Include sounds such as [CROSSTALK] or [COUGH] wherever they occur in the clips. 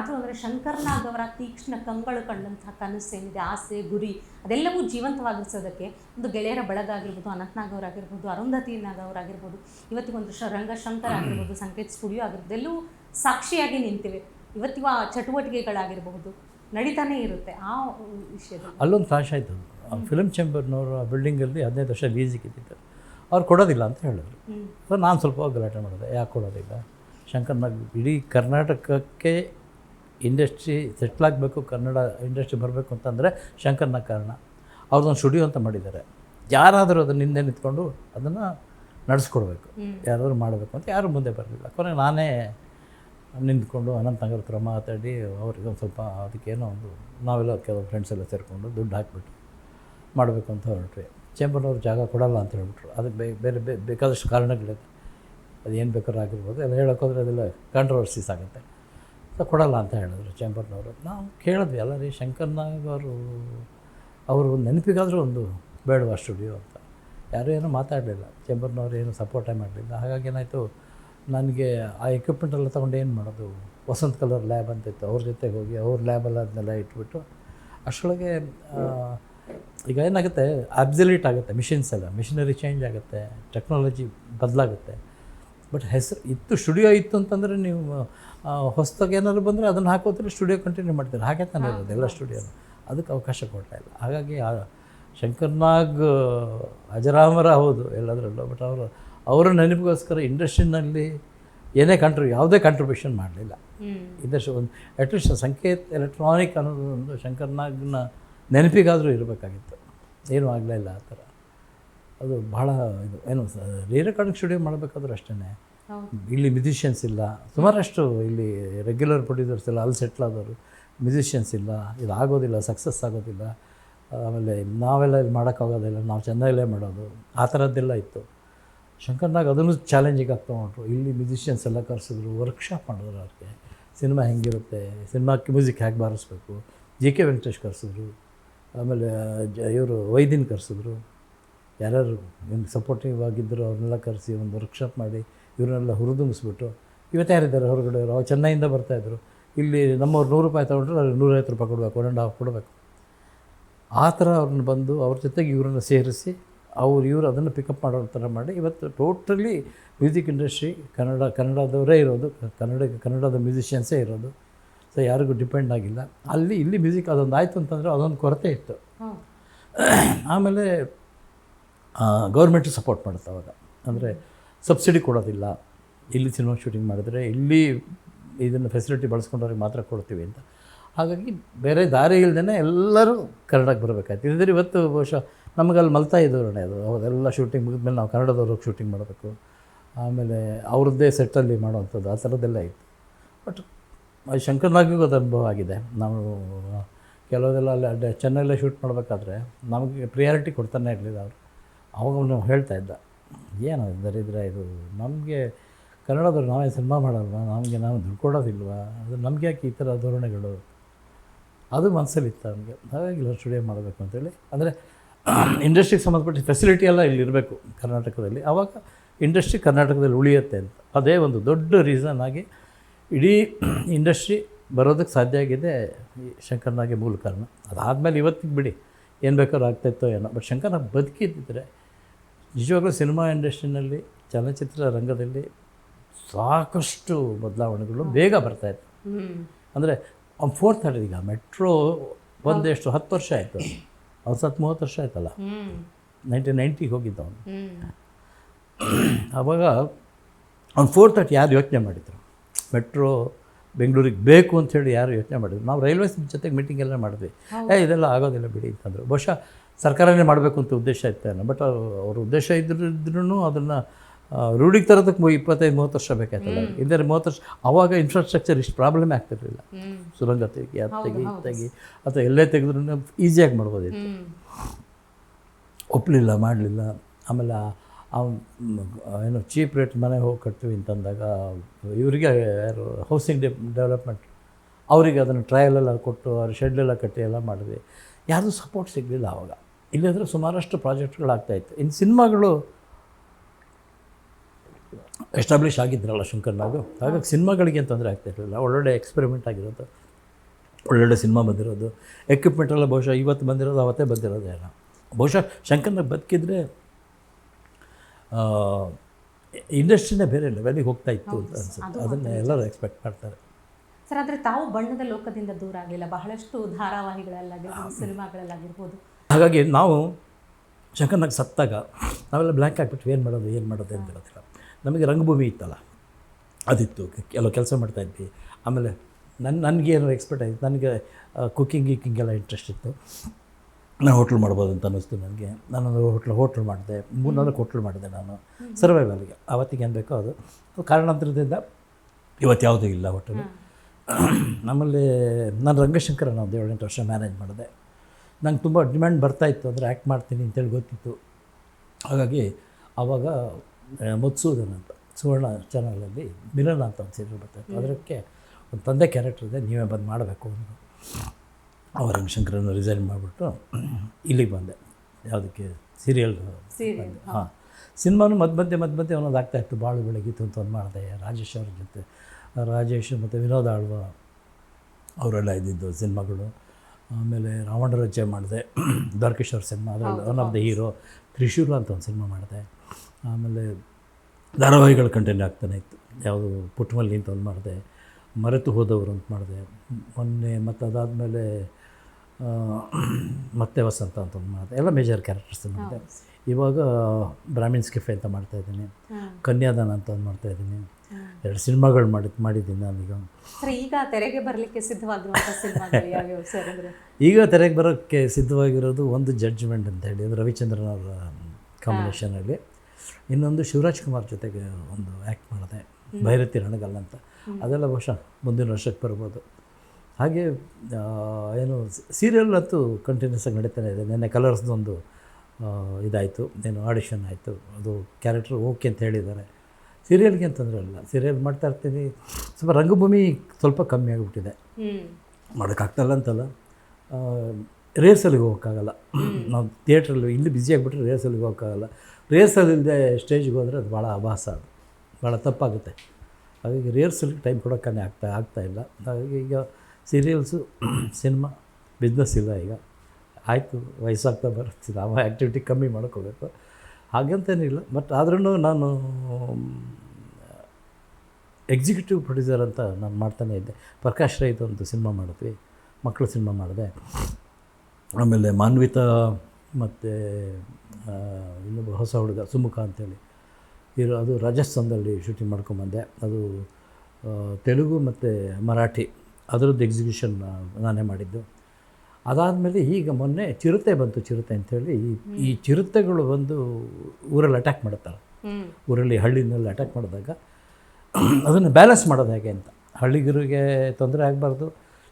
ಆದರೂ ಅಂದರೆ ಶಂಕರ್ನಾಗ್ ಅವರ ತೀಕ್ಷ್ಣ ಕಂಗಳು ಕಂಡಂತಹ ಕನಸೇನಿದೆ ಆಸೆ ಗುರಿ ಅದೆಲ್ಲವೂ ಜೀವಂತವಾಗಿರಿಸೋದಕ್ಕೆ ಒಂದು ಗೆಳೆಯರ ಬಳಗ ಆಗಿರ್ಬೋದು ಅನಂತ್ನಾಗ್ ಅವರಾಗಿರ್ಬೋದು ಅರುಂಧತಿ ನಾಗ್ ಅವರಾಗಿರ್ಬೋದು ಇವತ್ತಿಗೊಂದು ಶ ರಂಗಶಂಕರ್ ಆಗಿರ್ಬೋದು ಸಂಕೇತ್ ಸ್ಟುಡಿಯೋ ಆಗಿರ್ಬೋದು ಎಲ್ಲವೂ ಸಾಕ್ಷಿಯಾಗಿ ನಿಂತಿವೆ. ಇವತ್ತಿಗೂ ಆ ಚಟುವಟಿಕೆಗಳಾಗಿರಬಹುದು ನಡೀತಾನೇ ಇರುತ್ತೆ ಆ ವಿಷಯ ಅಲ್ಲೊಂದು ಫ್ಲಾಶ್ ಆಯಿತು. ಫಿಲಮ್ ಚೇಂಬರ್ನವರು ಆ ಬಿಲ್ಡಿಂಗಲ್ಲಿ ಹದಿನೈದು ವರ್ಷ ಲೀಸಿಗೆ ಇದ್ದಿದ್ದು ಅವ್ರು ಕೊಡೋದಿಲ್ಲ ಅಂತ ಹೇಳಿದ್ರು. ಸೊ ನಾನು ಸ್ವಲ್ಪ ಗಲಾಟೆ ಮಾಡಿದೆ. ಯಾಕೆ ಕೊಡೋದಿಲ್ಲ? ಶಂಕರ್ನಾಗ್ ಇಡೀ ಕರ್ನಾಟಕಕ್ಕೆ ಇಂಡಸ್ಟ್ರಿ ಸೆಟ್ಲ್ ಆಗಬೇಕು ಕನ್ನಡ ಇಂಡಸ್ಟ್ರಿ ಬರಬೇಕು ಅಂತಂದರೆ ಶಂಕರ್ನ ಕಾರಣ. ಅವ್ರದ್ದೊಂದು ಸ್ಟುಡಿಯೋ ಅಂತ ಮಾಡಿದ್ದಾರೆ. ಯಾರಾದರೂ ಅದನ್ನು ಹಿಂದೆ ನಿಂತ್ಕೊಂಡು ಅದನ್ನು ನಡೆಸ್ಕೊಡ್ಬೇಕು. ಯಾರಾದರೂ ಮಾಡಬೇಕು ಅಂತ ಯಾರು ಮುಂದೆ ಬರಲಿಲ್ಲ. ಕೊನೆಗೆ ನಾನೇ ನಿಂತ್ಕೊಂಡು ಅನಂತನಗರ ಹತ್ರ ಮಾತಾಡಿ ಅವ್ರಿಗೆ ಒಂದು ಸ್ವಲ್ಪ ಅದಕ್ಕೇನೋ ಒಂದು ನಾವೆಲ್ಲ ಕೆಲವು ಫ್ರೆಂಡ್ಸ್ ಎಲ್ಲ ಸೇರಿಕೊಂಡು ದುಡ್ಡು ಹಾಕಿಬಿಟ್ಟು ಮಾಡಬೇಕು ಅಂತ ಹೊರಟ್ರಿ ಚೇಂಬರ್ನವ್ರು ಜಾಗ ಕೊಡಲ್ಲ ಅಂತ ಹೇಳ್ಬಿಟ್ರು. ಅದಕ್ಕೆ ಬೇ- ಬೇರೆ ಬೇ ಬೇಕಾದಷ್ಟು ಕಾರಣಗಳಿದೆ. ಅದು ಏನು ಬೇಕಾದ್ರೂ ಆಗಿರ್ಬೋದು. ಎಲ್ಲ ಹೇಳೋಕ್ಕೋದ್ರೆ ಅದೆಲ್ಲ ಕಾಂಟ್ರವರ್ಸೀಸ್ ಆಗುತ್ತೆ. ಕೊಡಲ್ಲ ಅಂತ ಹೇಳಿದ್ರು ಚೇಂಬರ್ನವರು. ನಾವು ಕೇಳಿದ್ವಿ ಅಲ್ಲ ರೀ ಶಂಕರ್ನಾಗ್ ಅವರು ಅವರು ನೆನಪಿಗಾದರೂ ಒಂದು ಬೇಡವಾ ಸ್ಟುಡಿಯೋ ಅಂತ. ಯಾರೂ ಏನೂ ಮಾತಾಡಲಿಲ್ಲ, ಚೇಂಬರ್ನವ್ರು ಏನು ಸಪೋರ್ಟೇ ಮಾಡಲಿಲ್ಲ. ಹಾಗಾಗಿ ಏನಾಯಿತು, ನನಗೆ ಆ ಎಕ್ವಿಪ್ಮೆಂಟ್ ಎಲ್ಲ ತೊಗೊಂಡು ಏನು ಮಾಡೋದು, ವಸಂತ ಕಲರ್ ಲ್ಯಾಬ್ ಅಂತಿತ್ತು ಅವ್ರ ಜೊತೆಗೆ ಹೋಗಿ, ಅವ್ರ ಲ್ಯಾಬಲ್ಲಿ ಅದನ್ನೆಲ್ಲ ಇಟ್ಬಿಟ್ಟು, ಅಷ್ಟರೊಳಗೆ ಈಗ ಏನಾಗುತ್ತೆ ಅಬ್ಸಲ್ಯೂಟ್ ಆಗುತ್ತೆ ಮಿಷಿನ್ಸ್ ಎಲ್ಲ ಮಿಷಿನರಿ ಚೇಂಜ್ ಆಗುತ್ತೆ ಟೆಕ್ನಾಲಜಿ ಬದಲಾಗುತ್ತೆ. ಬಟ್ ಹೆಸರು ಇತ್ತು ಸ್ಟುಡಿಯೋ ಇತ್ತು ಅಂತಂದರೆ ನೀವು ಹೊಸದಾಗಿ ಏನಾದ್ರು ಬಂದರೆ ಅದನ್ನು ಹಾಕೋದ್ರೆ ಸ್ಟುಡಿಯೋ ಕಂಟಿನ್ಯೂ ಮಾಡ್ತಾರೆ? ಹಾಗೆ ತಾನೇ ಇರೋದು ಎಲ್ಲ ಸ್ಟುಡಿಯೋನ. ಅದಕ್ಕೆ ಅವಕಾಶ ಕೊಡ್ತಾ ಇಲ್ಲ. ಹಾಗಾಗಿ ಆ ಶಂಕರ್ನಾಗ್ ಅಜರಾಮರ ಹೌದು ಎಲ್ಲದರಲ್ಲೂ ಬಟ್ ಅವರು ಅವರ ನೆನಪಿಗೋಸ್ಕರ ಇಂಡಸ್ಟ್ರಿನಲ್ಲಿ ಏನೇ ಕಂಟ್ರಿ ಯಾವುದೇ ಕಾಂಟ್ರಿಬ್ಯೂಷನ್ ಮಾಡಲಿಲ್ಲ. ಇಂಡಸ್ಟ್ರಿ ಒಂದು ಅಟ್ಲೀಸ್ಟ್ ಸಂಕೇತ್ ಎಲೆಕ್ಟ್ರಾನಿಕ್ ಅನ್ನೋದು ಒಂದು ಶಂಕರ್ನಾಗ್ನ ನೆನಪಿಗಾದರೂ ಇರಬೇಕಾಗಿತ್ತು. ಏನೂ ಆಗಲೇ ಇಲ್ಲ ಆ ಥರ. ಅದು ಭಾಳ ಇದು ಏನು ರೀ ರೆಕಾರ್ಡಿಂಗ್ ಸ್ಟುಡಿಯೋ ಮಾಡಬೇಕಾದ್ರೂ ಅಷ್ಟೇ ಇಲ್ಲಿ ಮ್ಯೂಸಿಷಿಯನ್ಸ್ ಇಲ್ಲ. ಸುಮಾರಷ್ಟು ಇಲ್ಲಿ ರೆಗ್ಯುಲರ್ ಪ್ರೊಡ್ಯೂಸರ್ಸ್ ಇಲ್ಲ ಅಲ್ಲಿ ಸೆಟ್ಲ್ ಆದವರು ಮ್ಯೂಸಿಷಿಯನ್ಸ್ ಇಲ್ಲ. ಇದು ಆಗೋದಿಲ್ಲ ಸಕ್ಸಸ್ ಆಗೋದಿಲ್ಲ. ಆಮೇಲೆ ನಾವೆಲ್ಲ ಇಲ್ಲಿ ಮಾಡೋಕ್ಕಾಗೋದಿಲ್ಲ ನಾವು ಚೆನ್ನೈಲೇ ಮಾಡೋದು. ಆ ಥರದ್ದೆಲ್ಲ ಇತ್ತು. ಶಂಕರ್ನಾಗ್ ಅದನ್ನು ಚಾಲೆಂಜಿಗೆ ಆಗ್ತಾ ಉಂಟು. ಇಲ್ಲಿ ಮ್ಯೂಸಿಷಿಯನ್ಸ್ ಎಲ್ಲ ಕರೆಸಿದ್ರು ವರ್ಕ್ಶಾಪ್ ಮಾಡಿದ್ರು ಅವ್ರಿಗೆ. ಸಿನಿಮಾ ಹೆಂಗಿರುತ್ತೆ? ಸಿನಿಮಾಕ್ಕೆ ಮ್ಯೂಸಿಕ್ ಹೇಗೆ ಬಾರಿಸ್ಬೇಕು? ಜಿ ಕೆ ವೆಂಕಟೇಶ್ ಕರೆಸಿದ್ರು. ಆಮೇಲೆ ಜ ಇವರು ವೈದಿನ್ ಕರೆಸಿದ್ರು. ಯಾರ್ಯಾರು ನಿಮ್ಗೆ ಸಪೋರ್ಟಿವ್ ಆಗಿದ್ದರು ಅವ್ರನ್ನೆಲ್ಲ ಕರೆಸಿ ಒಂದು ವರ್ಕ್ಶಾಪ್ ಮಾಡಿ ಇವರನ್ನೆಲ್ಲ ಹುರಿದುಂಬಿಸ್ಬಿಟ್ಟು ಇವತ್ತು ಯಾರಿದ್ದಾರೆ ಹೊರಗಡೆ ಅವ್ರು? ಚೆನ್ನೈಯಿಂದ ಬರ್ತಾಯಿದ್ರು ಇಲ್ಲಿ ನಮ್ಮವ್ರು ನೂರು ರೂಪಾಯಿ ತೊಗೊಂಡ್ರೆ ಅವ್ರಿಗೆ ನೂರೈವತ್ತು ರೂಪಾಯಿ ಕೊಡಬೇಕು ಒನ್ ಆ್ಯಂಡ್ ಹಾಫ್ ಕೊಡಬೇಕು. ಆ ಥರ ಅವ್ರನ್ನ ಬಂದು ಅವ್ರ ಜೊತೆಗೆ ಇವರನ್ನು ಸೇರಿಸಿ ಅವ್ರು ಇವರು ಅದನ್ನು ಪಿಕಪ್ ಮಾಡೋ ಥರ ಮಾಡಿ ಇವತ್ತು ಟೋಟಲಿ ಮ್ಯೂಸಿಕ್ ಇಂಡಸ್ಟ್ರಿ ಕನ್ನಡ ಕನ್ನಡದವರೇ ಇರೋದು ಕನ್ನಡ ಕನ್ನಡದ ಮ್ಯೂಸಿಷಿಯನ್ಸೇ ಇರೋದು. ಸೊ ಯಾರಿಗೂ ಡಿಪೆಂಡ್ ಆಗಿಲ್ಲ. ಅಲ್ಲಿ ಇಲ್ಲಿ ಮ್ಯೂಸಿಕ್ ಅದೊಂದು ಆಯಿತು ಅಂತಂದರೆ ಅದೊಂದು ಕೊರತೆ ಇತ್ತು. ಆಮೇಲೆ ಗೌರ್ಮೆಂಟು ಸಪೋರ್ಟ್ ಮಾಡುತ್ತೆ ಅವಾಗ. ಅಂದರೆ ಸಬ್ಸಿಡಿ ಕೊಡೋದಿಲ್ಲ. ಇಲ್ಲಿ ಸಿನಿಮಾ ಶೂಟಿಂಗ್ ಮಾಡಿದ್ರೆ ಇಲ್ಲಿ ಇದನ್ನು ಫೆಸಿಲಿಟಿ ಬಳಸ್ಕೊಂಡವ್ರಿಗೆ ಮಾತ್ರ ಕೊಡ್ತೀವಿ ಅಂತ. ಹಾಗಾಗಿ ಬೇರೆ ದಾರಿ ಇಲ್ಲದೇ ಎಲ್ಲರೂ ಕನ್ನಡಕ್ಕೆ ಬರಬೇಕಾಯ್ತು. ಇಲ್ಲದ್ರೆ ಇವತ್ತು ಬಹುಶಃ ನಮಗಲ್ಲಿ ಮಲ್ತಾ ಇದ್ದವ್ರಣೆ ಅದು. ಅವರೆಲ್ಲ ಶೂಟಿಂಗ್ ಮುಗಿದ್ಮೇಲೆ ನಾವು ಕನ್ನಡದವ್ರಿಗೆ ಶೂಟಿಂಗ್ ಮಾಡಬೇಕು. ಆಮೇಲೆ ಅವ್ರದ್ದೇ ಸೆಟ್ಟಲ್ಲಿ ಮಾಡೋವಂಥದ್ದು ಆ ಥರದ್ದೆಲ್ಲ ಇತ್ತು. ಬಟ್ ಶಂಕರ್ನಾಗಿಗೂ ಅದು ಅನುಭವ ಆಗಿದೆ. ನಾವು ಕೆಲವೆಲ್ಲ ಅಲ್ಲಿ ಅಡ್ಡ ಚೆನ್ನೈಲೇ ಶೂಟ್ ಮಾಡಬೇಕಾದ್ರೆ ನಮಗೆ ಪ್ರಿಯಾರಿಟಿ ಕೊಡ್ತಾನೆ ಇರಲಿಲ್ಲ ಅವರು. ಅವಾಗ ಅವನು ಹೇಳ್ತಾ ಇದ್ದ, ಏನು ದರಿದ್ರ ಇದು? ನಮಗೆ ಕನ್ನಡದವ್ರು ನಾವೇ ಸಿನಿಮಾ ಮಾಡಲ್ವಾ? ನಮಗೆ ನಾವು ದುಡ್ಡು ಕೊಡೋದಿಲ್ವಾ ಅದು ನಮಗೆ ಯಾಕೆ ಈ ಥರ ಧೋರಣೆಗಳು? ಅದು ಮನಸ್ಸಲ್ಲಿತ್ತು ನಮಗೆ ಹಾಗಾಗಿ ಇಲ್ಲ ಸ್ಟುಡಿಯೋ ಮಾಡಬೇಕು ಅಂತೇಳಿ. ಅಂದರೆ ಇಂಡಸ್ಟ್ರಿಗೆ ಸಂಬಂಧಪಟ್ಟ ಫೆಸಿಲಿಟಿ ಎಲ್ಲ ಇರಬೇಕು ಕರ್ನಾಟಕದಲ್ಲಿ. ಆವಾಗ ಇಂಡಸ್ಟ್ರಿ ಕರ್ನಾಟಕದಲ್ಲಿ ಉಳಿಯುತ್ತೆ ಅಂತ. ಅದೇ ಒಂದು ದೊಡ್ಡ ರೀಸನ್ ಆಗಿ ಇಡೀ ಇಂಡಸ್ಟ್ರಿ ಬರೋದಕ್ಕೆ ಸಾಧ್ಯ ಆಗಿದೆ ಈ ಶಂಕರ್ನಾಗೆ ಮೂಲ ಕಾರಣ. ಅದಾದಮೇಲೆ ಇವತ್ತಿಗೆ ಬಿಡಿ, ಏನು ಬೇಕಾದ್ರೂ ಆಗ್ತಾಯಿತ್ತೋ ಏನೋ. ಬಟ್ ಶಂಕರ್ನಾಗ್ ಬದುಕಿದ್ದಿದ್ರೆ ನಿಜವಾಗ್ಲೂ ಸಿನಿಮಾ ಇಂಡಸ್ಟ್ರಿನಲ್ಲಿ ಚಲನಚಿತ್ರ ರಂಗದಲ್ಲಿ ಸಾಕಷ್ಟು ಬದಲಾವಣೆಗಳು ಬೇಗ ಬರ್ತಾಯಿತ್ತು ಇತ್ತು. ಅಂದರೆ ಅವ್ನು ಫೋರ್ತ್ ಥರ್ಟಿ ಈಗ ಮೆಟ್ರೋ ಒಂದೆಷ್ಟು ಹತ್ತು ವರ್ಷ ಆಯಿತು. ಅವ್ನು ಸತ್ತು ಮೂವತ್ತು ವರ್ಷ ಆಯ್ತಲ್ಲ? ನೈನ್ಟೀನ್ ನೈಂಟಿಗೆ ಹೋಗಿದ್ದ ಅವನು. ಆವಾಗ ಅವ್ನು ಫೋರ್ ತರ್ಟಿ ಯಾರು ಯೋಚನೆ ಮಾಡಿದ್ರು? ಮೆಟ್ರೋ ಬೆಂಗಳೂರಿಗೆ ಬೇಕು ಅಂಥೇಳಿ ಯಾರು ಯೋಚನೆ ಮಾಡಿದ್ರು? ನಾವು ರೈಲ್ವೇಸ್ ಜೊತೆಗೆ ಮೀಟಿಂಗ್ ಎಲ್ಲ ಮಾಡಿದ್ವಿ. ಏ ಇದೆಲ್ಲ ಆಗೋದಿಲ್ಲ ಬಿಡಿ ಅಂತಂದರು. ಬಹುಶಃ ಸರ್ಕಾರನೇ ಮಾಡಬೇಕು ಅಂತ ಉದ್ದೇಶ ಇತ್ತೇನೋ ಬಟ್ ಅವ್ರ ಉದ್ದೇಶ ಇದ್ರೂ ಅದನ್ನು ರೂಢಿಗೆ ತರೋದಕ್ಕೆ ಇಪ್ಪತ್ತೈದು ಮೂವತ್ತು ವರ್ಷ ಬೇಕಾಯ್ತಲ್ಲ ಇಲ್ಲದ್ರೆ ಮೂವತ್ತು ವರ್ಷ ಆವಾಗ ಇನ್ಫ್ರಾಸ್ಟ್ರಕ್ಚರ್ ಇಷ್ಟು ಪ್ರಾಬ್ಲಮ್ ಆಗ್ತಿರಲಿಲ್ಲ. ಸುರಂಗ ತೆಗಿ ಅದು ತೆಗಿ ಇದು ತೆಗಿ ಅಥವಾ ಎಲ್ಲೇ ತೆಗೆದ್ರೂ ಈಸಿಯಾಗಿ ಮಾಡ್ಬೋದಿತ್ತು. ಒಪ್ಪಲಿಲ್ಲ ಮಾಡಲಿಲ್ಲ. ಆಮೇಲೆ ಏನು ಚೀಪ್ ರೇಟ್ ಮನೆ ಹೋಗಿ ಕಟ್ತೀವಿ ಅಂತಂದಾಗ ಇವರಿಗೆ ಯಾರು ಹೌಸಿಂಗ್ ಡೆ ಡೆವಲಪ್ಮೆಂಟ್ ಅವರಿಗೆ ಅದನ್ನು ಟ್ರಯಲೆಲ್ಲ ಕೊಟ್ಟು ಅವ್ರ ಶೆಡ್ಲೆಲ್ಲ ಕಟ್ಟಿ ಎಲ್ಲ ಮಾಡಿದ್ವಿ. ಯಾರ್ದು ಸಪೋರ್ಟ್ ಸಿಗಲಿಲ್ಲ ಆವಾಗ ಇಲ್ಲದ್ರೆ ಸುಮಾರಷ್ಟು ಪ್ರಾಜೆಕ್ಟ್ಗಳು ಆಗ್ತಾಯಿತ್ತು ಇನ್ನು ಸಿನಿಮಾಗಳು ಎಸ್ಟಾಬ್ಲಿಷ್ ಆಗಿದ್ರಲ್ಲ ಶಂಕರ್ನಾಗು ಹಾಗಾಗಿ ಸಿನಿಮಾಗಳಿಗೆ ತೊಂದರೆ ಆಗ್ತಾಯಿರಲಿಲ್ಲ ಒಳ್ಳೊಳ್ಳೆ ಎಕ್ಸ್ಪೆರಿಮೆಂಟ್ ಆಗಿರೋದು. ಒಳ್ಳೊಳ್ಳೆ ಸಿನಿಮಾ ಬಂದಿರೋದು. ಎಕ್ವಿಪ್ಮೆಂಟ್ ಎಲ್ಲ ಬಹುಶಃ ಇವತ್ತು ಬಂದಿರೋದು ಅವತ್ತೇ ಇಲ್ಲ ಬಹುಶಃ ಶಂಕರ್ನಾಗ್ ಬದುಕಿದ್ರೆ ಇಂಡಸ್ಟ್ರಿನೇ ಬೇರೆ ಲೆವೆಲಿಗೆ ಹೋಗ್ತಾ ಇತ್ತು ಅಂತ ಅನ್ಸುತ್ತೆ. ಅದನ್ನು ಎಲ್ಲರೂ ಎಕ್ಸ್ಪೆಕ್ಟ್ ಮಾಡ್ತಾರೆ. ಸರ್ ಆದರೆ ತಾವು ಬಣ್ಣದ ಲೋಕದಿಂದ ದೂರ ಆಗಲಿಲ್ಲ ಬಹಳಷ್ಟು ಧಾರಾವಾಹಿಗಳಲ್ಲಾಗಿರ್ಬೋದು ಸಿನಿಮಾಗಳಲ್ಲಾಗಿರ್ಬೋದು. ಹಾಗಾಗಿ ನಾವು ಶಂಕರ್ನಾಗ ಸತ್ತಾಗ ನಾವೆಲ್ಲ ಬ್ಲ್ಯಾಂಕ್ ಹಾಕ್ಬಿಟ್ಟು ಏನು ಮಾಡೋದು ಏನು ಮಾಡೋದು ಅಂತ ಹೇಳೋದಿಲ್ಲ ನಮಗೆ ರಂಗಭೂಮಿ ಇತ್ತಲ್ಲ ಅದಿತ್ತು. ಕೆಲವು ಕೆಲಸ ಮಾಡ್ತಾಯಿದ್ವಿ ಆಮೇಲೆ ನನ್ನ ನನಗೇನು ಎಕ್ಸ್ಪರ್ಟ್ ಆಯಿತು ನನಗೆ ಕುಕ್ಕಿಂಗ್ ಗಿಕ್ಕಿಂಗ್ ಎಲ್ಲ ಇಂಟ್ರೆಸ್ಟ್ ಇತ್ತು. ನಾನು ಹೋಟ್ಲ್ ಮಾಡ್ಬೋದು ಅಂತ ಅನ್ನಿಸ್ತು ನನಗೆ. ನಾನೊಂದು ಹೋಟ್ಲ್ ಹೋಟ್ಲ್ ಮಾಡಿದೆ. ಮೂರ್ನಾಲ್ಕು ಹೋಟ್ಲ್ ಮಾಡಿದೆ ನಾನು. ಸರ್ವೈವಲ್ಗೆ ಆವತ್ತಿಗೆ ಏನು ಬೇಕೋ ಅದು. ಕಾರಣಾಂತರದಿಂದ ಇವತ್ತು ಯಾವುದೂ ಇಲ್ಲ ಹೋಟೆಲು ಆಮೇಲೆ ನಾನು ರಂಗಶಂಕರನ ಒಂದು ಏಳೆಂಟು ವರ್ಷ ಮ್ಯಾನೇಜ್ ಮಾಡಿದೆ. ನಂಗೆ ತುಂಬ ಡಿಮ್ಯಾಂಡ್ ಬರ್ತಾಯಿತ್ತು ಅಂದರೆ ಆ್ಯಕ್ಟ್ ಮಾಡ್ತೀನಿ ಅಂತೇಳಿ ಗೊತ್ತಿತ್ತು. ಹಾಗಾಗಿ ಆವಾಗ ಮತ್ಸೂದನ್ ಮಧುಸೂದನ್ ಅಂತ ಸುವರ್ಣ ಚಾನಲಲ್ಲಿ ಮಿಲನ ಅಂತ ಒಂದು ಸೀರಿಯಲ್ ಬರ್ತಾಯಿತ್ತು ಅದಕ್ಕೆ ಒಂದು ತಂದೆ ಕ್ಯಾರೆಕ್ಟರ್ ಇದೆ ನೀವೇ ಬಂದು ಮಾಡಬೇಕು ಅಂದರು ಅವ ರಂಗಶಂಕರನ್ನು ರಿಸೈನ್ ಮಾಡಿಬಿಟ್ಟು ಇಲ್ಲಿಗೆ ಬಂದೆ. ಯಾವುದಕ್ಕೆ ಸೀರಿಯಲ್ ಸೀರಿಯಲ್ ಹಾಂ. ಸಿನಿಮಾನು ಮಧ್ಯ ಮಧ್ಯೆ ಮಧ್ಯ ಮಧ್ಯೆ ಒಂದೊಂದು ಆಗ್ತಾಯಿತ್ತು ಬಾಳು ಬೆಳಗಿತ್ತು ಅಂತ ಒಂದು ಮಾಡಿದೆ. ರಾಜೇಶ್ ಅವ್ರ ಜೊತೆ ರಾಜೇಶ್ ಮತ್ತು ವಿನೋದ್ ಆಳ್ವ ಅವರೆಲ್ಲ ಇದ್ದಿದ್ದು ಸಿನಿಮಾಗಳು. ಆಮೇಲೆ ರಾವಣ ರಜೆ ಮಾಡಿದೆ. ದ್ವಾರಕೇಶ್ವರ್ ಸಿನಿಮಾ ಅದರಲ್ಲಿ one of the hero Trishula ಅಂತ ಒಂದು ಸಿನಿಮಾ ಮಾಡಿದೆ. ಆಮೇಲೆ ಧಾರಾವಾಹಿಗಳು ಕಂಟಿನ್ಯೂ ಆಗ್ತಾನೆ ಇತ್ತು. ಯಾವುದು ಪುಟ್ಟಮಲ್ಲಿ ಅಂತ ಒಂದು ಮಾಡಿದೆ. ಮರೆತು ಹೋದವರು ಅಂತ ಮಾಡಿದೆ. ಮೊನ್ನೆ ಮತ್ತು ಅದಾದಮೇಲೆ ಮತ್ತೆ ವಸಂತ ಅಂತ ಒಂದು ಮಾಡಿದೆ. ಎಲ್ಲ ಮೇಜರ್ ಕ್ಯಾರೆಕ್ಟರ್ಸ್ ಮಾಡಿದೆ. ಇವಾಗ ಬ್ರಾಹ್ಮಿನ್ಸ್ ಕೆಫೆ ಅಂತ ಮಾಡ್ತಾಯಿದ್ದೀನಿ ಕನ್ಯಾದಾನ ಅಂತ ಒಂದು ಮಾಡ್ತಾಯಿದ್ದೀನಿ ಎರಡು ಸಿನಿಮಾಗಳು ಮಾಡಿ ಮಾಡಿದ್ದೀನಿ ನಾನೀಗ. ಸರ್ ಈಗ ತೆರೆಗೆ ಬರಲಿಕ್ಕೆ ಸರ್ ಈಗ ತೆರೆಗೆ ಬರೋಕ್ಕೆ ಸಿದ್ಧವಾಗಿರೋದು ಒಂದು ಜಡ್ಜ್ಮೆಂಟ್ ಅಂತ ಹೇಳಿ ರವಿಚಂದ್ರನ್ ಅವರ ಕಾಂಬಿನೇಷನಲ್ಲಿ ಇನ್ನೊಂದು ಶಿವರಾಜ್ ಕುಮಾರ್ ಜೊತೆಗೆ ಒಂದು ಆ್ಯಕ್ಟ್ ಮಾಡಿದೆ ಭೈರತಿ ರಣಗಲ್ ಅಂತ. ಅದೆಲ್ಲ ಬಹುಶಃ ಮುಂದಿನ ವರ್ಷಕ್ಕೆ ಬರ್ಬೋದು. ಹಾಗೆ ಏನು ಸೀರಿಯಲ್ ಅಂತೂ ಕಂಟಿನ್ಯೂಸ್ ಆಗಿ ನಡೀತಾನೆ ಇದೆ. ನಿನ್ನೆ ಕಲರ್ಸ್ದೊಂದು ಇದಾಯಿತು ಏನು ಆಡಿಷನ್ ಆಯಿತು. ಅದು ಕ್ಯಾರೆಕ್ಟರ್ ಓಕೆ ಅಂತ ಹೇಳಿದ್ದಾರೆ. ಸೀರಿಯಲ್ಗೆ ಅಂತಂದ್ರೆ ಅಲ್ಲ ಸೀರಿಯಲ್ ಮಾಡ್ತಾ ಇರ್ತೀನಿ. ಸ್ವಲ್ಪ ರಂಗಭೂಮಿ ಸ್ವಲ್ಪ ಕಮ್ಮಿ ಆಗಿಬಿಟ್ಟಿದೆ. ಮಾಡೋಕ್ಕಾಗ್ತಲ್ಲ ಅಂತಲ್ಲ. ರೇಸಲ್ಲಿಗೆ ಹೋಗೋಕ್ಕಾಗಲ್ಲ. ನಾವು ಥಿಯೇಟ್ರಲ್ಲಿ ಇಲ್ಲಿ ಬ್ಯುಸಿ ಆಗಿಬಿಟ್ರೆ ರೇಸಲ್ಲಿಗೆ ಹೋಗೋಕ್ಕಾಗಲ್ಲ. ರೇಸಲ್ಲಿ ಇಲ್ಲದೆ ಸ್ಟೇಜ್ಗೆ ಹೋದರೆ ಅದು ಭಾಳ ಅಭಾಸ ಅದು. ಭಾಳ ತಪ್ಪಾಗುತ್ತೆ. ಹಾಗಾಗಿ ರಿಹರ್ಸಲ್ಗೆ ಟೈಮ್ ಕೊಡೋಕ್ಕೇ ಆಗ್ತಾ ಆಗ್ತಾ ಇಲ್ಲ. ಹಾಗಾಗಿ ಈಗ ಸೀರಿಯಲ್ಸು ಸಿನಿಮಾ ಬಿಸ್ನೆಸ್ ಇಲ್ಲ ಈಗ. ಆಯಿತು ವಯಸ್ಸಾಗ್ತಾ ಬರುತ್ತೆ. ನಾವು ಆ್ಯಕ್ಟಿವಿಟಿ ಕಮ್ಮಿ ಮಾಡ್ಕೋಬೇಕು. ಹಾಗಂತೇನಿಲ್ಲ. ಬಟ್ ಆದ್ರೂ ನಾನು ಎಕ್ಸಿಕ್ಯೂಟಿವ್ ಪ್ರೊಡ್ಯೂಸರ್ ಅಂತ ನಾನು ಮಾಡ್ತಾನೇ ಇದ್ದೆ. ಪ್ರಕಾಶ್ ರೈತ ಒಂದು ಸಿನಿಮಾ ಮಾಡಿದ್ವಿ. ಮಕ್ಕಳು ಸಿನಿಮಾ ಮಾಡಿದೆ. ಆಮೇಲೆ ಮಾನ್ವಿತಾ ಮತ್ತು ಇನ್ನೊಬ್ಬ ಹೊಸ ಹುಡುಗ ಸುಮುಖ ಅಂತೇಳಿ. ಇರೋ ಅದು ರಾಜಸ್ಥಾನದಲ್ಲಿ ಶೂಟಿಂಗ್ ಮಾಡ್ಕೊಂಬಂದೆ. ಅದು ತೆಲುಗು ಮತ್ತು ಮರಾಠಿ. ಅದರದ್ದು ಎಕ್ಸಿಕ್ಯೂಷನ್ ನಾನೇ ಮಾಡಿದ್ದು. ಅದಾದಮೇಲೆ ಈಗ ಮೊನ್ನೆ ಚಿರತೆ ಬಂತು ಚಿರತೆ ಅಂಥೇಳಿ ಈ ಈ ಚಿರತೆಗಳು ಬಂದು ಊರಲ್ಲಿ ಅಟ್ಯಾಕ್ ಮಾಡುತ್ತಲ್ಲ. ಹ್ಞೂ ಊರಲ್ಲಿ ಹಳ್ಳಿನಲ್ಲಿ ಅಟ್ಯಾಕ್ ಮಾಡಿದಾಗ ಅದನ್ನು ಬ್ಯಾಲೆನ್ಸ್ ಮಾಡೋದು ಹೇಗೆ ಅಂತ. ಹಳ್ಳಿಗರಿಗೆ ತೊಂದರೆ ಆಗಬಾರ್ದು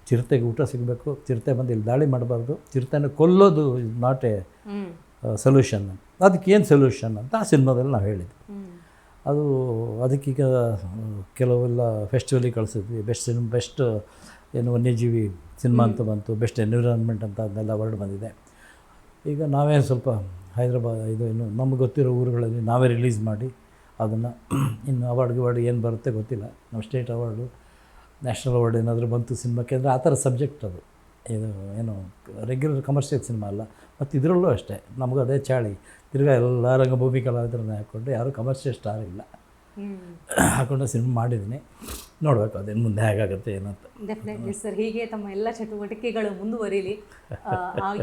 ಚಿರತೆಗೆ ಊಟ ಸಿಗಬೇಕು ಚಿರತೆ ಬಂದು ಇಲ್ಲಿ ದಾಳಿ ಮಾಡಬಾರ್ದು ಚಿರತೆನ ಕೊಲ್ಲೋದು ಇಸ್ ನಾಟ್ ಎ ಸೊಲ್ಯೂಷನ್ ಅದಕ್ಕೆ ಏನು ಸೊಲ್ಯೂಷನ್ ಅಂತ ಆ ಸಿನಿಮಾದಲ್ಲಿ ನಾವು ಹೇಳಿದ್ವಿ ಅದು ಅದಕ್ಕೀಗ ಕೆಲವೆಲ್ಲ ಫೆಸ್ಟಿವಲಿಗೆ ಕಳಿಸಿದ್ವಿ. ಬೆಸ್ಟ್ ಸಿನಿಮಾ ಬೆಸ್ಟ್ ಏನು ವನ್ಯಜೀವಿ ಸಿನಿಮಾ ಅಂತ ಬಂತು. ಬೆಸ್ಟ್ ಎನ್ವಿರಾನ್ಮೆಂಟ್ ಅಂತ ಅದನ್ನೆಲ್ಲ ವರ್ಡ್ ಬಂದಿದೆ. ಈಗ ನಾವೇ ಸ್ವಲ್ಪ ಹೈದ್ರಾಬಾದ್ ಇದು ಇನ್ನು ನಮ್ಗೆ ಗೊತ್ತಿರೋ ಊರುಗಳಲ್ಲಿ ನಾವೇ ರಿಲೀಸ್ ಮಾಡಿ ಅದನ್ನು [CLEARS THROAT] ಇನ್ನು ಅವಾರ್ಡ್ ಗಿವಾರ್ಡ್ ಏನು ಬರುತ್ತೆ ಗೊತ್ತಿಲ್ಲ. ನಮ್ಮ ಸ್ಟೇಟ್ ಅವಾರ್ಡು ನ್ಯಾಷನಲ್ ಅವಾರ್ಡ್ ಏನಾದರೂ ಬಂತು ಸಿನಿಮಾಕ್ಕೆ ಅಂದರೆ ಆ ಥರ ಸಬ್ಜೆಕ್ಟ್ ಅದು. ಇದು ಏನು ರೆಗ್ಯುಲರ್ ಕಮರ್ಷಿಯಲ್ ಸಿನಿಮಾ ಅಲ್ಲ. ಮತ್ತು ಇದರಲ್ಲೂ ಅಷ್ಟೇ. ನಮಗೂ ಅದೇ ಚಾಳಿ. ತಿರ್ಗಾ ಎಲ್ಲ ರಂಗಭೂಮಿ ಕಲಾವಿದರನ್ನ ಹಾಕ್ಕೊಂಡು ಯಾರೂ ಕಮರ್ಷಿಯಲ್ ಸ್ಟಾರ್ ಇಲ್ಲ. ಹಾಕ್ಕೊಂಡು ಸಿನಿಮಾ ಮಾಡಿದ್ದೀನಿ ನೋಡಬೇಕು ಅದೇನು ಮುಂದೆ ಹೇಗಾಗುತ್ತೆ ಏನಂತ. ಡೆಫಿನೆಟ್ಲಿ ಸರ್ ಹೀಗೆ ತಮ್ಮ ಎಲ್ಲ ಚಟುವಟಿಕೆಗಳು ಮುಂದುವರಿಲಿ. ಆ,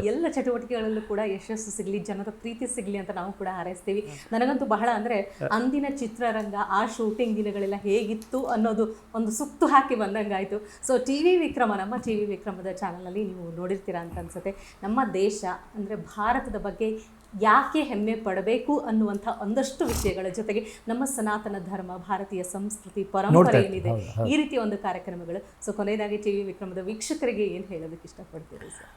ಎಲ್ಲ ಚಟುವಟಿಕೆಗಳಲ್ಲೂ ಕೂಡ ಯಶಸ್ಸು ಸಿಗಲಿ ಜನರ ಪ್ರೀತಿ ಸಿಗಲಿ ಅಂತ ನಾವು ಕೂಡ ಹಾರೈಸ್ತೀವಿ. ನನಗಂತೂ ಬಹಳ ಅಂದರೆ ಅಂದಿನ ಚಿತ್ರರಂಗ ಆ ಶೂಟಿಂಗ್ ದಿನಗಳೆಲ್ಲ ಹೇಗಿತ್ತು ಅನ್ನೋದು ಒಂದು ಸುತ್ತು ಹಾಕಿ ಬಂದಂಗಾಯಿತು. ಸೊ ಟಿ ವಿ ವಿಕ್ರಮ ನಮ್ಮ ಟಿ ವಿ ವಿಕ್ರಮದ ಚಾನಲಲ್ಲಿ ನೀವು ನೋಡಿರ್ತೀರಾ ಅಂತ ಅನ್ಸುತ್ತೆ. ನಮ್ಮ ದೇಶ ಅಂದರೆ ಭಾರತದ ಬಗ್ಗೆ ಯಾಕೆ ಹೆಮ್ಮೆ ಪಡಬೇಕು ಅನ್ನುವಂಥ ಒಂದಷ್ಟು ವಿಷಯಗಳ ಜೊತೆಗೆ ನಮ್ಮ ಸನಾತನ ಧರ್ಮ ಭಾರತೀಯ ಸಂಸ್ಕೃತಿ ಪರಂಪರೆ ಏನಿದೆ ಈ ರೀತಿಯ ಒಂದು ಕಾರ್ಯಕ್ರಮಗಳು. ಸೊ ಕೊನೆಯದಾಗಿ ಟಿ ವಿ ವಿಕ್ರಮದ ವೀಕ್ಷಕರಿಗೆ ಏನು ಹೇಳೋದಕ್ಕೆ ಇಷ್ಟಪಡ್ತೀರಿ ಸರ್?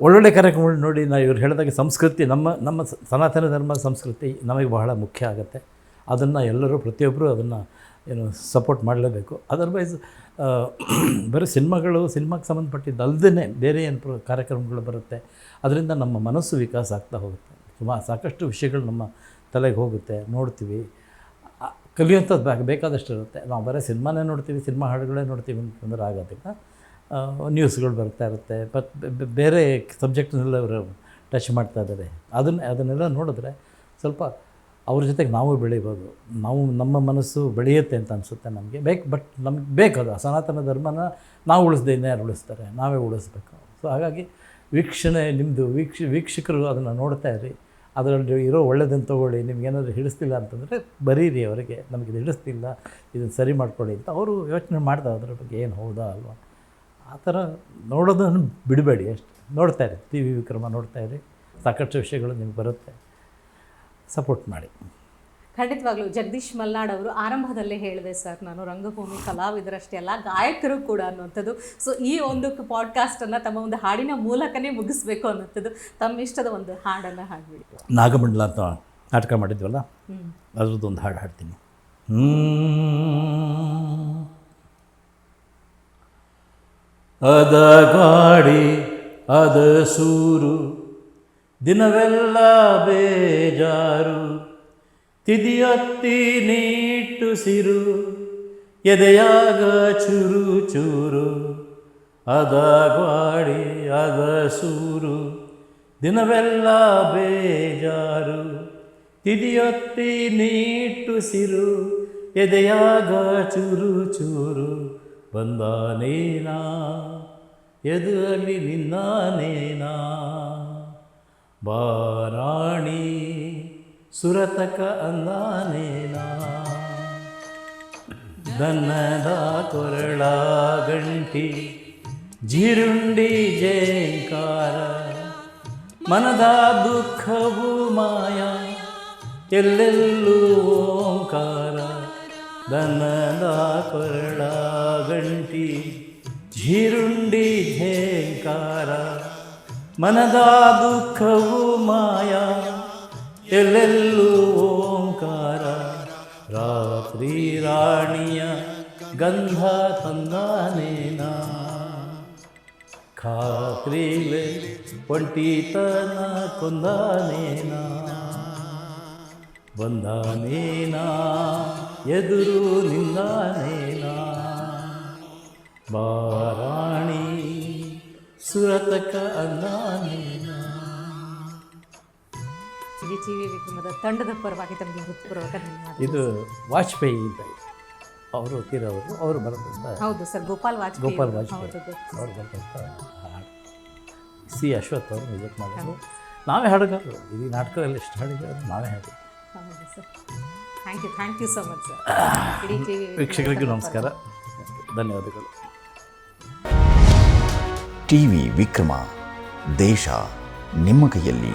ಒಳ್ಳೊಳ್ಳೆ ಕಾರ್ಯಕ್ರಮಗಳು ನೋಡಿ ನಾವು ಇವ್ರು ಹೇಳಿದಾಗೆ ಸಂಸ್ಕೃತಿ ನಮ್ಮ ನಮ್ಮ ಸನಾತನ ಧರ್ಮ ಸಂಸ್ಕೃತಿ ನಮಗೆ ಬಹಳ ಮುಖ್ಯ ಆಗುತ್ತೆ. ಅದನ್ನು ಎಲ್ಲರೂ ಪ್ರತಿಯೊಬ್ಬರು ಅದನ್ನು ಏನು ಸಪೋರ್ಟ್ ಮಾಡಲೇಬೇಕು. ಅದರ್ವೈಸ್ ಬರೀ ಸಿನಿಮಾಗಳು ಸಿನಿಮಾಗೆ ಸಂಬಂಧಪಟ್ಟಿದ್ದು ಅಲ್ಲದೇ ಬೇರೆ ಏನು ಪ್ರ ಕಾರ್ಯಕ್ರಮಗಳು ಬರುತ್ತೆ. ಅದರಿಂದ ನಮ್ಮ ಮನಸ್ಸು ವಿಕಾಸ ಆಗ್ತಾ ಹೋಗುತ್ತೆ. ಸುಮಾರು ಸಾಕಷ್ಟು ವಿಷಯಗಳು ನಮ್ಮ ತಲೆಗೆ ಹೋಗುತ್ತೆ, ನೋಡ್ತೀವಿ. ಕಲಿಯುವಂಥದ್ದು ಬೇಕು ಬೇಕಾದಷ್ಟು ಇರುತ್ತೆ. ನಾವು ಬರೀ ಸಿನಿಮಾನೇ ನೋಡ್ತೀವಿ, ಸಿನಿಮಾ ಹಾಡುಗಳೇ ನೋಡ್ತೀವಿ ಅಂತಂದ್ರೆ ಆಗೋದಿಲ್ಲ. ನ್ಯೂಸ್ಗಳು ಬರ್ತಾ ಇರುತ್ತೆ. ಬಟ್ ಬೇರೆ ಸಬ್ಜೆಕ್ಟ್ನೆಲ್ಲ ಅವರು ಟಚ್ ಮಾಡ್ತಾ ಇದ್ದಾರೆ. ಅದನ್ನ, ಅದನ್ನೆಲ್ಲ ನೋಡಿದ್ರೆ ಸ್ವಲ್ಪ ಅವ್ರ ಜೊತೆಗೆ ನಾವು ಬೆಳಿಬೋದು ನಾವು, ನಮ್ಮ ಮನಸ್ಸು ಬೆಳೆಯುತ್ತೆ ಅಂತ ಅನಿಸುತ್ತೆ ನಮಗೆ. ಬೇಕು, ಬಟ್ ನಮ್ಗೆ ಬೇಕದು ಸನಾತನ ಧರ್ಮನ ನಾವು ಉಳಿಸ್ದೆ ಯಾರು ಉಳಿಸ್ತಾರೆ. ನಾವೇ ಉಳಿಸ್ಬೇಕು. ಸೊ, ಹಾಗಾಗಿ ವೀಕ್ಷಣೆ ನಿಮ್ಮದು ವೀಕ್ಷ, ವೀಕ್ಷಕರು ಅದನ್ನು ನೋಡ್ತಾ ಇರಿ. ಅದರಲ್ಲಿ ಇರೋ ಒಳ್ಳೆಯದನ್ನು ತೊಗೊಳ್ಳಿ ನಿಮ್ಗೇನಾದರೂ ಹಿಡಿಸ್ತಿಲ್ಲ ಅಂತಂದರೆ ಬರೀರಿ ಅವರಿಗೆ. ನಮಗಿದು ಹಿಡಿಸ್ತಿಲ್ಲ, ಇದನ್ನು ಸರಿ ಮಾಡಿಕೊಳ್ಳಿ ಅಂತ ಅವರು ಯೋಚನೆ ಮಾಡ್ತಾರೆ ಅದ್ರ ಬಗ್ಗೆ ಏನು ಹೌದಾ ಅಲ್ವಾ? ಆ ಥರ ನೋಡೋದನ್ನು ಬಿಡಬೇಡಿ ಅಷ್ಟು. ನೋಡ್ತಾ ಇರಿ. ಟಿ ವಿ ವಿಕ್ರಮ ನೋಡ್ತಾ ಇರಿ. ಸಾಕಷ್ಟು ವಿಷಯಗಳು ನಿಮ್ಗೆ ಬರುತ್ತೆ. ಸಪೋರ್ಟ್ ಮಾಡಿ. ಖಂಡಿತವಾಗ್ಲೂ ಜಗದೀಶ್ ಮಲ್ನಾಡ್ ಅವರು ಆರಂಭದಲ್ಲೇ ಹೇಳಿದೆ ಸರ್ ನಾನು ರಂಗಭೂಮಿ ಕಲಾವಿದರಷ್ಟೇ ಅಲ್ಲ ಗಾಯಕರು ಕೂಡ ಅನ್ನುವಂಥದ್ದು. ಸೊ ಈ ಒಂದು ಪಾಡ್ಕಾಸ್ಟನ್ನು ತಮ್ಮ ಒಂದು ಹಾಡಿನ ಮೂಲಕನೇ ಮುಗಿಸ್ಬೇಕು ಅನ್ನುವಂಥದ್ದು. ತಮ್ಮ ಇಷ್ಟದ ಒಂದು ಹಾಡನ್ನು ಹಾಡ್ಬಿಡಿ. ನಾಗಮಂಡಲ ಅಂತ ನಾಟಕ ಮಾಡಿದ್ವಲ್ಲ? ಅದ್ರದ್ದು ಒಂದು ಹಾಡು ಹಾಡ್ತೀನಿ. ಅದ ಗಾಡಿ ಅದ ಸೂರು ದಿನವೆಲ್ಲ ಬೇಜಾರು ತಿದಿಯತ್ತಿ ನೀಟ್ಟು ಸಿರು, ಎದೆಯಾಗ ಚುರು ಚೂರು, ಅದ ಗ್ವಾಡಿ, ಅದ ಸೂರು, ದಿನವೆಲ್ಲ ಬೇಜಾರು. ತಿದಿಯೊತ್ತಿ ನೀಟ್ಟು ಸಿರು, ಎದೆಯಾಗ ಚೂರು ಚೂರು, ಬಂದಾನೇನಾ, ಎದುರಲ್ಲಿ ನಿನ್ನಾನೇನಾ. ಬಾರಾಣಿ ಸುರತಕ ಅಂದಾನೇನಾ ದನ್ನದ ಕೊರಳ ಗಂಟಿ ಜೀರುಂಡಿ ಜೇಂಕಾರ ಮನದ ದುಃಖವು ಮಾಯ ಎಲ್ಲೆಲ್ಲೂ ಓಂಕಾರ ದನ್ನದ ಕೊರಳ ಗಂಟಿ ಜೀರುಂಡಿ ಝೇಂಕಾರ ಮನದ ದುಃಖವು ಮಾಯ ಎಲ್ಲೆಲ್ಲೂ ಓಂಕಾರ ರಾತ್ರಿ ರಾಣಿಯ ಗಂಧ ತಂದಾನೇನ ಖಾತ್ರಿಲೆ ಒಂಟಿತನ ಕೊಂದಾನೇನ ಬಂದಾನೇನ ಎದುರು ನಿಂದಾನೇನ ಬಾರಾಣಿ ಸುರತಕ ಅಂದಾನೇನ ವಿ ಟಿ ವಿ ವಿಕ್ರಮದ ತಂಡದ ಪರವಾಗಿ ತಮಗೆ ಹೃತ್ಪೂರ್ವಕ ಧನ್ಯವಾದ ಇದು ವಾಜಪೇಯಿ ಅಂತ ಅವರು ತೀರವರು ಅವರು ಬರೆದಂಥ ಹೌದು ಸರ್ ಗೋಪಾಲ್ ವಾಜಪೇಯಿ ಗೋಪಾಲ್. ವಾಜಪೇಯಿ ಅವರು. ಬರೆದಂಥ ಹಾಡು. ಸಿ ಅಶ್ವಥ್ ಅವರು ಮ್ಯೂಸಿಕ್ ಮಾಡಿದ್ರು. ನಾವೇ ಹಾಡುಗಾರರು. ಇಡೀ ನಾಟಕದಲ್ಲಿ ಎಷ್ಟು ಹಾಡಿದ್ದಾರೆ ನಾವೇ ಹಾಡಿ ಹೌದು sir. Thank you thank you so much sir ಇಡೀ ಟಿ ವಿ ವೀಕ್ಷಕರಿಗೂ ನಮಸ್ಕಾರ. ಧನ್ಯವಾದಗಳು. ಟಿವಿ ವಿಕ್ರಮ. ದೇಶ ನಿಮ್ಮ ಕೈಯಲ್ಲಿ.